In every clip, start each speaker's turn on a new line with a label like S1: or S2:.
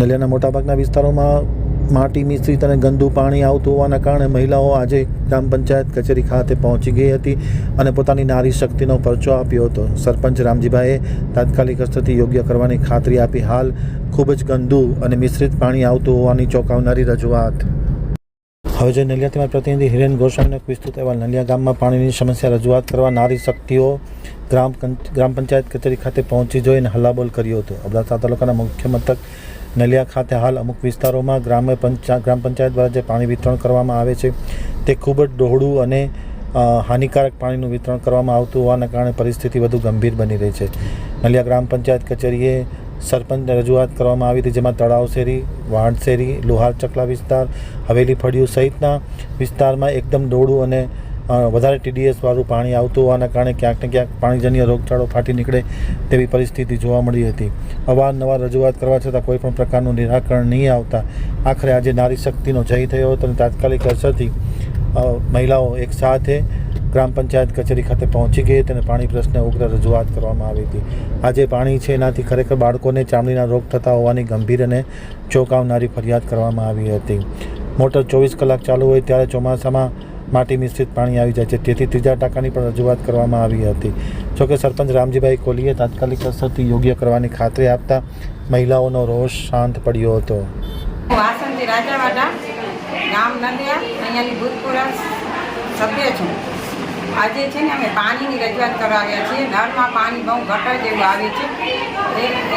S1: નલિયાના મોટાભાગના વિસ્તારોમાં માટી, મિશ્રિત અને ગંદુ પાણી આવતું હોવાના કારણે મહિલાઓ આજે ગ્રામ પંચાયત કચેરી ખાતે પહોંચી ગઈ હતી અને પોતાની નારી શક્તિનો પરચો આપ્યો હતો. સરપંચ રામજીભાઈએ તાત્કાલિક અસ્તરથી યોગ્ય કરવાની ખાતરી આપી. હાલ ખૂબ જ ગંદુ અને મિશ્રિત પાણી આવતું હોવાની ચોંકાવનારી રજૂઆત. હવે જે નલિયાથી પ્રતિનિધિ હિરેન ગોસ્વામીનો વિસ્તૃત અહેવાલ. નલિયા ગામમાં પાણીની સમસ્યા રજૂઆત કરવા નારી શક્તિઓ ગ્રામ ગ્રામ પંચાયત કચેરી ખાતે પહોંચી જોઈને હલ્લાબોલ કર્યો હતો. અબડાસા તાલુકાના મુખ્ય મથક નલિયા ખાતે હાલ અમુક વિસ્તારોમાં ગ્રામ્ય પંચા, ગ્રામ પંચાયત દ્વારા જે પાણી વિતરણ કરવામાં આવે છે, તે ખૂબ જ ડહોળું અને હાનિકારક પાણીનું વિતરણ કરવામાં આવતું હોવાના કારણે પરિસ્થિતિ વધુ ગંભીર બની રહી છે. નલિયા ગ્રામ પંચાયત કચેરીએ સરપંચને રજૂઆત કરવામાં આવી હતી, જેમાં તળાવ શેરી લુહાર ચકલા વિસ્તાર, હવેલી ફળિયું સહિતના વિસ્તારમાં એકદમ ડોળું અને વધારે ટીડીએસ વાળું પાણી આવતું હોવાના કારણે ક્યાંક ને ક્યાંક પાણીજન્ય રોગચાળો ફાટી નીકળે તેવી પરિસ્થિતિ જોવા મળી હતી. અવારનવાર રજૂઆત કરવા છતાં કોઈપણ પ્રકારનું નિરાકરણ નહીં આવતા. આખરે આજે નારી શક્તિનો જય થયો હતો અને તાત્કાલિક અસરથી મહિલાઓ એક સાથે ગ્રામ પંચાયત કચેરી ખાતે પહોંચી ગઈ હતી અને પાણી પ્રશ્ને ઉગ્ર રજૂઆત કરવામાં આવી હતી. આજે પાણી છે એનાથી ખરેખર બાળકોને ચામડીના રોગ થતા હોવાની ગંભીર અને ચોંકાવનારી ફરિયાદ કરવામાં આવી હતી. મોટર ચોવીસ કલાક ચાલુ હોય ત્યારે ચોમાસામાં માટી મિશ્રિત પાણી આવી જાય છે. તેથી ત્રીજા ટાંકાની પણ રજૂઆત કરવામાં આવી હતી. જોકે સરપંચ રામજીભાઈ કોહલીએ તાત્કાલિક અસરથી યોગ્ય કરવાની ખાતરી આપતા મહિલાઓનો રોષ શાંત પડ્યો હતો.
S2: આજે છે ને અમે પાણીની રજૂઆત કરવા આવ્યા છીએ. નળમાં પાણી બહુ ગટર જેવું આવે છે.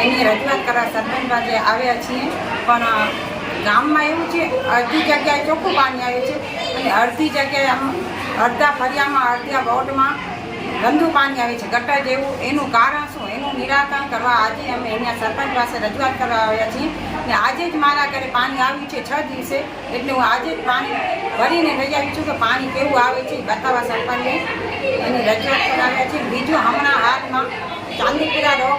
S2: એની રજૂઆત કરવા સરપંચ પાસે આવ્યા છીએ. પણ ગામમાં એવું છે, અડધી જગ્યાએ ચોખ્ખું પાણી આવ્યું છે અને અડધી જગ્યાએ આમ અડધા ફરિયામાં, અડધા વોર્ડમાં ગંદુ પાણી આવે છે. ગટર જેવું, એનું કારણ શું? એનું નિરાકરણ કરવા આજે અમે અહીંયા સરપંચ પાસે રજૂઆત કરવા આવ્યા છીએ ને આજે જ મારા ઘરે પાણી આવ્યું છે છ દિવસે. એટલે હું આજે જ પાણી ભરીને લઈ આવી છું કે પાણી કેવું આવે છે બતાવવા સરપંચને એની રજૂઆત કરાવ્યા છે બીજું હમણાં હાથમાં ચાંદીપુરા બહુ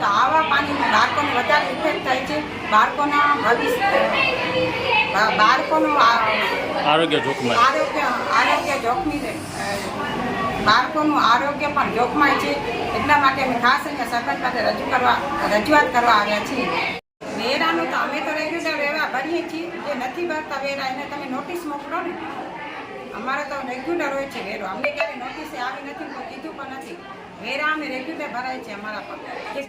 S2: તો આવા પાણીમાં બાળકોને વધારે ઇફેક્ટ થાય છે. બાળકોના ભવિષ્ય બાળકોનું
S3: આરોગ્ય જોખમાય.
S2: આરોગ્ય આરોગ્ય જોખમી રહે. બાળકોનું આરોગ્ય પણ જોખમાય છે. એટલા માટે અમે ખાસ અહીંયા સરપંચ પાસે રજૂ કરવા રજૂઆત કરવા આવ્યા છીએ. વેરાનું તો અમે તો રેગ્યુલર વેરા ભરીએ છીએ. જે નથી ભરતા વેરા એને તમે નોટિસ મોકલો ને. અમારે તો રેગ્યુલર હોય છે વેરો. અમને ક્યારે નોટિસ આવી નથી કીધું પણ નથી. વેરા અમે રેગ્યુલર ભરાય છે અમારા પર.